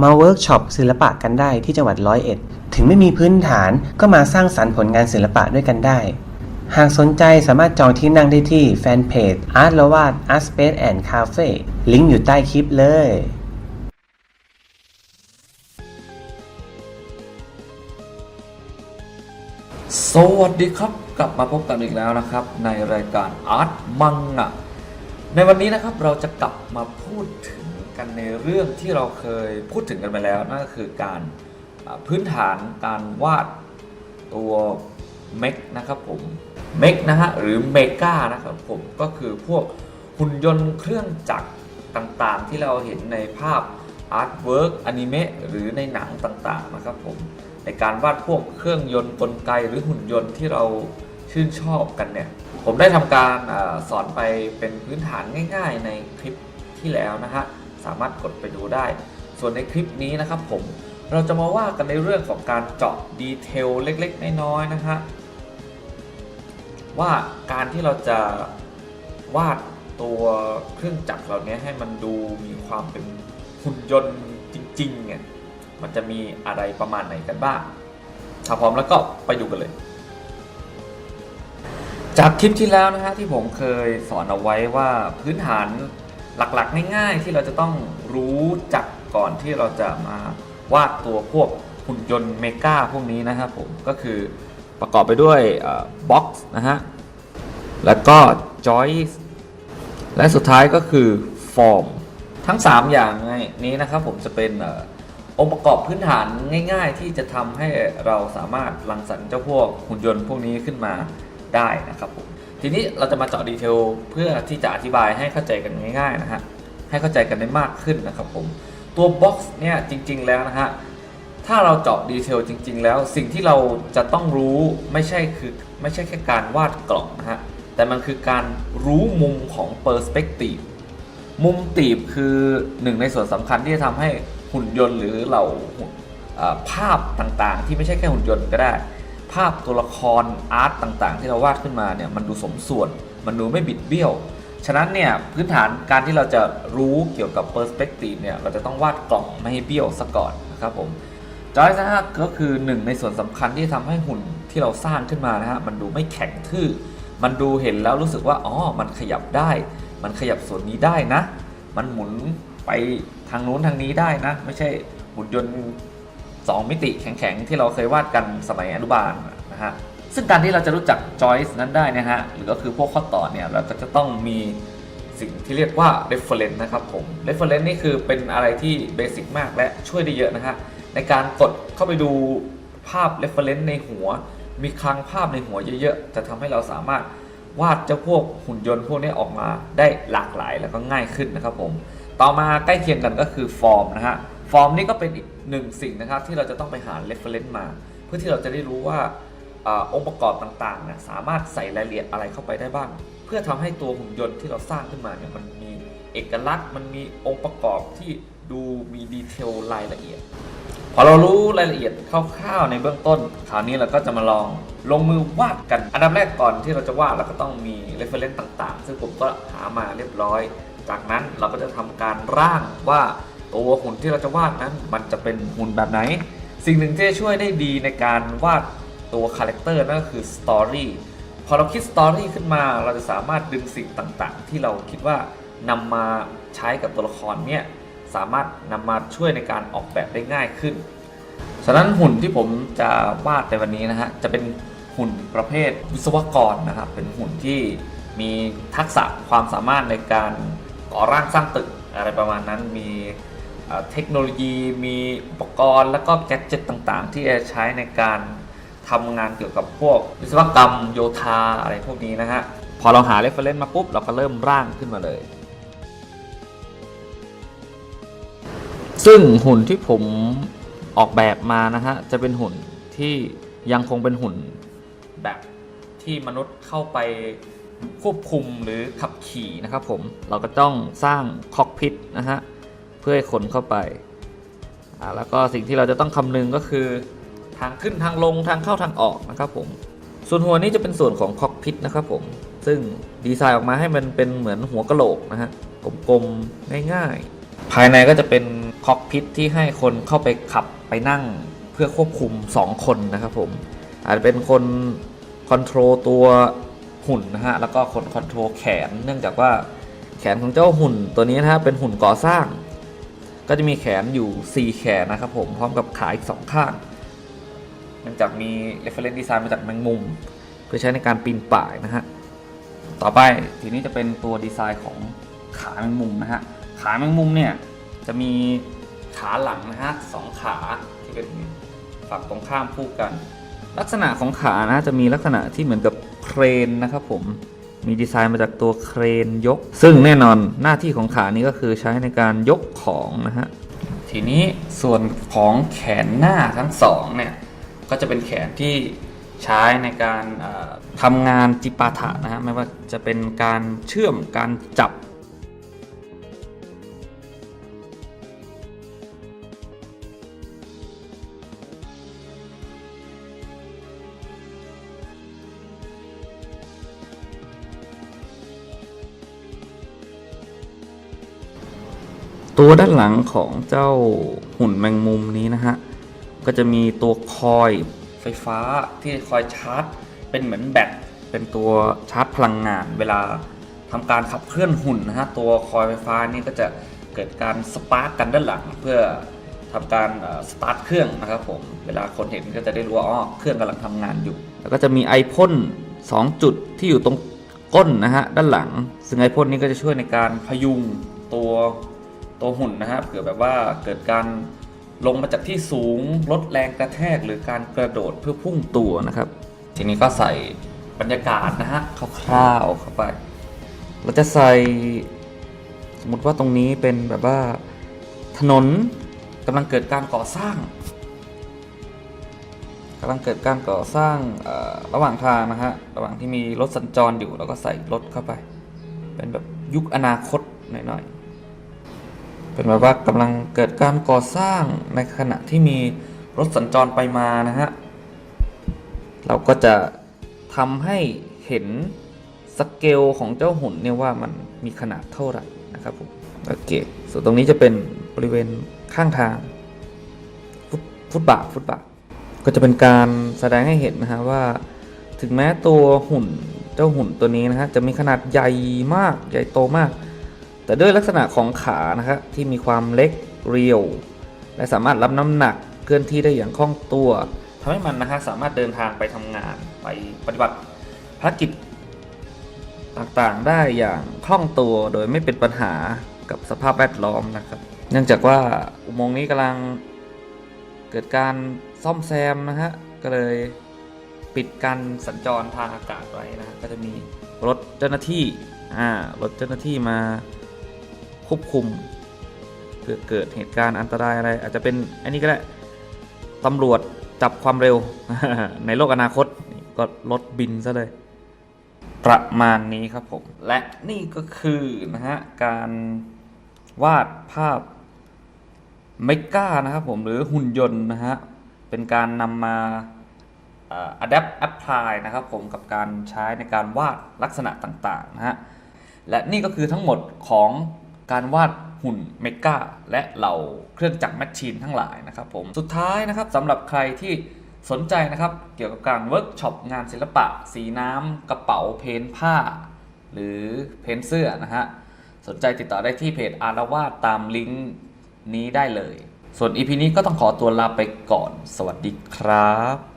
มาเวิร์กช็อปศิลปะกันได้ที่จังหวัดร้อยเอ็ด ถึงไม่มีพื้นฐานก็มาสร้างสรรค์ผลงานศิลปะด้วยกันได้ หากสนใจสามารถจองที่นั่งได้ที่แฟนเพจ Art ละวาด Art Space and Cafe ลิงก์อยู่ใต้คลิปเลยสวัสดีครับกลับมาพบกันอีกแล้วนะครับ ในรายการอาร์ตมังงะในวันนี้นะครับเราจะกลับมาพูดถึง กันในเรื่องที่เราเคยพูดถึงกันไปแล้วนั่นก็คือการพื้นฐานการวาดตัวเมกนะครับผมเมกนะฮะหรือเมกานะครับผมก็คือพวกหุ่นยนต์เครื่องจักรต่างๆ ที่เราเห็นในภาพอาร์ตเวิร์กอนิเมะหรือในหนังต่างๆนะครับผมในการวาดพวกเครื่องยนต์กลไกหรือหุ่นยนต์ที่เราชื่นชอบกันเนี่ย ผมได้ทำการอสอนไปเป็นพื้นฐานง่าย ๆ ในคลิปที่แล้วนะฮะ สามารถกดไปดูได้ ส่วนในคลิปนี้นะครับผมเราจะมาว่ากันในเรื่องของการเจาะดีเทลเล็กๆ น้อยๆนะฮะว่าการที่เราจะวาดตัวเครื่องจักรเหล่านี้ให้มันดูมีความเป็นหุ่นยนต์จริงๆเนี่ยมันจะมีอะไรประมาณไหนกันบ้างถ้าพร้อมแล้วก็ไปดูกันเลย จากคลิปที่แล้วนะฮะที่ผมเคยสอนเอาไว้ว่าพื้นฐาน หลักๆ ง่ายๆ ที่เราจะต้องรู้จักก่อนที่เราจะมาวาดตัวพวกหุ่นยนต์เมกาพวกนี้นะครับผมก็คือประกอบไปด้วยบ็อกซ์นะฮะ แล้วก็จอยส์และสุดท้ายก็คือฟอร์มทั้ง 3 อย่างนี้นะครับผมจะเป็นองค์ประกอบพื้นฐานง่าย ๆ ที่จะทำให้เราสามารถรังสรรค์เจ้าพวกหุ่นยนต์พวกนี้ขึ้นมาได้นะครับผม ทีนี้เราจะมาเจาะดีเทลเพื่อที่จะอธิบายให้เข้าใจกันง่ายๆนะฮะให้เข้าใจกันได้มากขึ้นนะครับผมตัวบ็อกซ์เนี่ยจริง ๆ แล้วนะฮะถ้าเราเจาะดีเทลจริง ๆ แล้วสิ่งที่เราจะต้องรู้ไม่ใช่คือไม่ใช่แค่การวาดกล่องนะฮะแต่มันคือการรู้มุมของเปอร์สเปกทีฟมุมตีบคือหนึ่งในส่วนสำคัญที่จะทำให้หุ่นยนต์หรือเหล่าภาพต่างๆ ที่ไม่ใช่แค่หุ่นยนต์ก็ได้ ภาพตัวละครอาร์ตต่างๆ ที่เราวาดขึ้นมาเนี่ยมันดูสมส่วน มันดูไม่บิดเบี้ยว ฉะนั้นเนี่ยพื้นฐานการที่เราจะรู้เกี่ยวกับเปอร์สเปกทีฟเนี่ยเราจะต้องวาดกล่องไม่ให้เบี้ยวซะก่อนนะครับผมจอยนะฮะก็คือหนึ่งในส่วนสำคัญที่ทำให้หุ่นที่เราสร้างขึ้นมานะฮะมันดูไม่แข็งทื่อ มันดูเห็นแล้วรู้สึกว่าอ๋อมันขยับได้ มันขยับส่วนนี้ได้นะ มันหมุนไปทางนู้นทางนี้ได้นะ ไม่ใช่หุ่นยนต์ สองมิติแข็งๆ ที่เราเคยวาดกันสมัยอนุบาลนะฮะซึ่งการที่เราจะรู้จักจอยส์นั้นได้นะฮะหรือก็คือพวกข้อต่อเนี่ยเราก็จะต้องมีสิ่งที่เรียกว่า reference นะครับผม reference นี่คือเป็นอะไรที่เบสิกมากและช่วยได้เยอะนะฮะในการกดเข้าไปดูภาพ reference ในหัว มีคลังภาพในหัวเยอะๆ จะทำให้เราสามารถวาดเจ้าพวกหุ่นยนต์พวกนี้ออกมาได้หลากหลายแล้วก็ง่ายขึ้นนะครับผม ต่อมาใกล้เคียงกันก็คือฟอร์มนะฮะ ฟอร์มนี่ก็เป็นอีกหนึ่งสิ่งนะครับที่เราจะต้องไปหา reference มา เพื่อที่เราจะได้รู้ว่าอองค์ประกอบต่างๆนี่ยสามารถใส่รายละเอียดอะไรเข้าไปได้บ้าง เพื่อทำให้ตัวหุ่นยนต์ที่เราสร้างขึ้นมาเนี่ยมันมีเอกลักษณ์ มันมีองค์ประกอบที่ดูมีดีเทลรายละเอียด พอเรารู้รายละเอียดคร่าวๆในเบื้องต้น คราวนี้เราก็จะมาลองลงมือวาดกัน อันดับแรกก่อนที่เราจะวาดเราก็ต้องมี reference ต่างๆ ซึ่งผมก็หามาเรียบร้อย จากนั้นเราก็จะทำการร่างว่า ตัวหุ่นที่เราจะวาดนั้น มันจะเป็นหุ่นแบบไหน สิ่งหนึ่งที่จะช่วยได้ดีในการวาดตัวคาแรคเตอร์นั่นก็คือสตอรี่พอเราคิดสตอรี่ขึ้นมา เราจะสามารถดึงสิ่งต่างๆ ที่เราคิดว่านำมาใช้กับตัวละครเนี่ยสามารถนำมาช่วยในการออกแบบได้ง่ายขึ้น ฉะนั้นหุ่นที่ผมจะวาดในวันนี้นะฮะจะเป็นหุ่นประเภทวิศวกรนะครับ เป็นหุ่นที่มีทักษะความสามารถในการก่อร่างสร้างตึกอะไรประมาณนั้นมี เทคโนโลยีมีอุปกรณ์แล้วก็แกดเจ็ตต่างๆ ที่จะใช้ในการทำงานเกี่ยวกับพวกวิศวกรรมโยธาอะไรพวกนี้นะฮะ พอเราหาเรฟเฟรนซ์มาปุ๊บ เราก็เริ่มร่างขึ้นมาเลย ซึ่งหุ่นที่ผมออกแบบมานะฮะ จะเป็นหุ่นที่ยังคงเป็นหุ่นแบบที่มนุษย์เข้าไปควบคุมหรือขับขี่นะครับผม เราก็ต้องสร้างคอกพิทนะฮะ เพื่อให้คนเข้าไปอ่าแล้วก็สิ่งที่เราจะต้องคำนึงก็คือ ทางขึ้นทางลงทางเข้าทางออกนะครับผม ส่วนหัวนี้จะเป็นส่วนของคอกพิทนะครับผม ซึ่งดีไซน์ออกมาให้มันเป็นเหมือนหัวกะโหลกนะฮะกลมๆง่ายๆ ภายในก็จะเป็นคอกพิทที่ให้คนเข้าไปขับไปนั่งเพื่อควบคุม 2 คนนะครับผม อาจจะเป็นคนคอนโทรลตัวหุ่นนะฮะแล้วก็คนคอนโทรลแขน เนื่องจากว่าแขนของเจ้าหุ่นตัวนี้นะฮะเป็นหุ่นก่อสร้าง ก็จะมีแขนอยู่ 4 แขนนะครับผมพร้อมกับขาอีก 2 ข้างเนื่องจากมี reference design มาจากแมงมุม เพื่อใช้ในการปีนป่ายนะฮะต่อไปทีนี้จะเป็นตัวดีไซน์ของขาแมงมุมนะฮะขาแมงมุมเนี่ยจะมีขาหลังนะฮะสองขาที่เป็นฝั่งตรงข้ามคู่กัน ลักษณะของขานะจะมีลักษณะที่เหมือนกับเครนนะครับผม มีดีไซน์มาจากตัวเครนยก ซึ่งแน่นอนหน้าที่ของขานี้ก็คือใช้ในการยกของนะฮะ ทีนี้ส่วนของแขนหน้าทั้งสองเนี่ยก็จะเป็นแขนที่ใช้ในการทำงานจิปาถะนะฮะไม่ว่าจะเป็นการเชื่อมการจับ ตัวด้านหลังของเจ้าหุ่นแมงมุมนี้นะฮะ ก็จะมีตัวคอยไฟฟ้าที่คอยชาร์จ เป็นเหมือนแบตเป็นตัวชาร์จพลังงาน เวลาทำการขับเคลื่อนหุ่นนะฮะตัวคอยไฟฟ้านี่ก็จะเกิดการสปาร์กกันด้านหลังเพื่อทำการสตาร์ทเครื่องนะครับผมเวลาคนเห็นก็จะได้รู้ว่าอ๋อเครื่องกำลังทำงานอยู่ แล้วก็จะมีไอพ่น2 จุดที่อยู่ตรงก้นนะฮะด้านหลัง ซึ่งไอพ่นนี้ก็จะช่วยในการพยุงตัว ตัวหุ่นนะฮะเผื่อแบบว่าเกิดการลงมาจากที่สูงลดแรงกระแทกหรือการกระโดดเพื่อพุ่งตัวนะครับ ทีนี้ก็ใส่บรรยากาศนะฮะคร่าวๆเข้าไป เราจะใส่สมมติว่าตรงนี้เป็นแบบว่าถนนกำลังเกิดการก่อสร้างกำลังเกิดการก่อสร้างระหว่างทางนะฮะระหว่างที่มีรถสัญจรอยู่เราก็ใส่รถเข้าไป เป็นแบบยุคอนาคตหน่อยๆ เป็นแบบว่ากำลังเกิดการก่อสร้างในขณะที่มีรถสัญจรไปมานะฮะ เราก็จะทำให้เห็นสเกลของเจ้าหุ่นเนี่ยว่ามันมีขนาดเท่าไหร่นะครับผมโอเค ส่วนตรงนี้จะเป็นบริเวณข้างทางฟุตฟุตบาทฟุตบาทก็จะเป็นการแสดงให้เห็นนะฮะว่า ถึงแม้ตัวหุ่นเจ้าหุ่นตัวนี้นะฮะจะมีขนาดใหญ่มากใหญ่โตมาก แต่ด้วยลักษณะของขานะครับที่มีความเล็กเรียว และสามารถรับน้ำหนักเคลื่อนที่ได้อย่างคล่องตัวทำให้มันนะฮะสามารถเดินทางไปทำงานไปปฏิบัติภารกิจต่างๆได้อย่างคล่องตัวโดยไม่เป็นปัญหากับสภาพแวดล้อมนะครับ เนื่องจากว่าอุโมงค์นี้กำลังเกิดการซ่อมแซมนะฮะก็เลยปิดการสัญจรทางอากาศไว้นะฮะก็จะมีรถเจ้าหน้าที่อ่ารถเจ้าหน้าที่มา ควบคุมเพื่อเกิดเหตุการณ์อันตรายอะไร อาจจะเป็นอันนี้ก็ได้ตำรวจจับความเร็วในโลกอนาคตก็รถบินซะเลย ประมาณนี้ครับผม และนี่ก็คือนะฮะการวาดภาพเมกานะครับผมหรือหุ่นยนต์นะฮะ เป็นการนำมาอ่อ adapt apply นะครับผมกับการใช้ในการวาดลักษณะต่างๆนะฮะ และนี่ก็คือทั้งหมดของ การวาดหุ่นเมกาและเหล่าเครื่องจักรแมชชีนทั้งหลายนะครับผมสุดท้ายนะครับสำหรับใครที่สนใจนะครับเกี่ยวกับการเวิร์กช็อปงานศิลปะ สีน้ำกระเป๋าเพ้นผ้า หรือเพ้นเสื้อนะฮะสนใจติดต่อได้ที่เพจอารวาสตามลิงก์นี้ได้เลย ส่วน EP นี้ก็ต้องขอตัวลาไปก่อน สวัสดีครับ